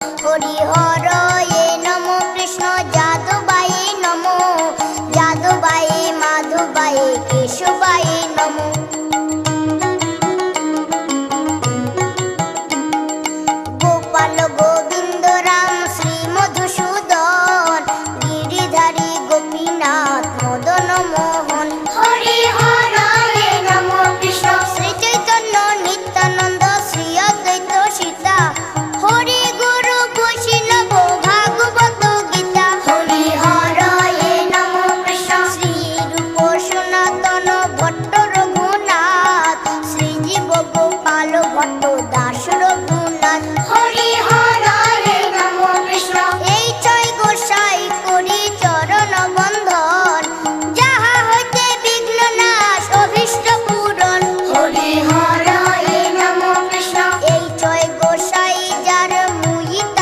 Harihar 我读的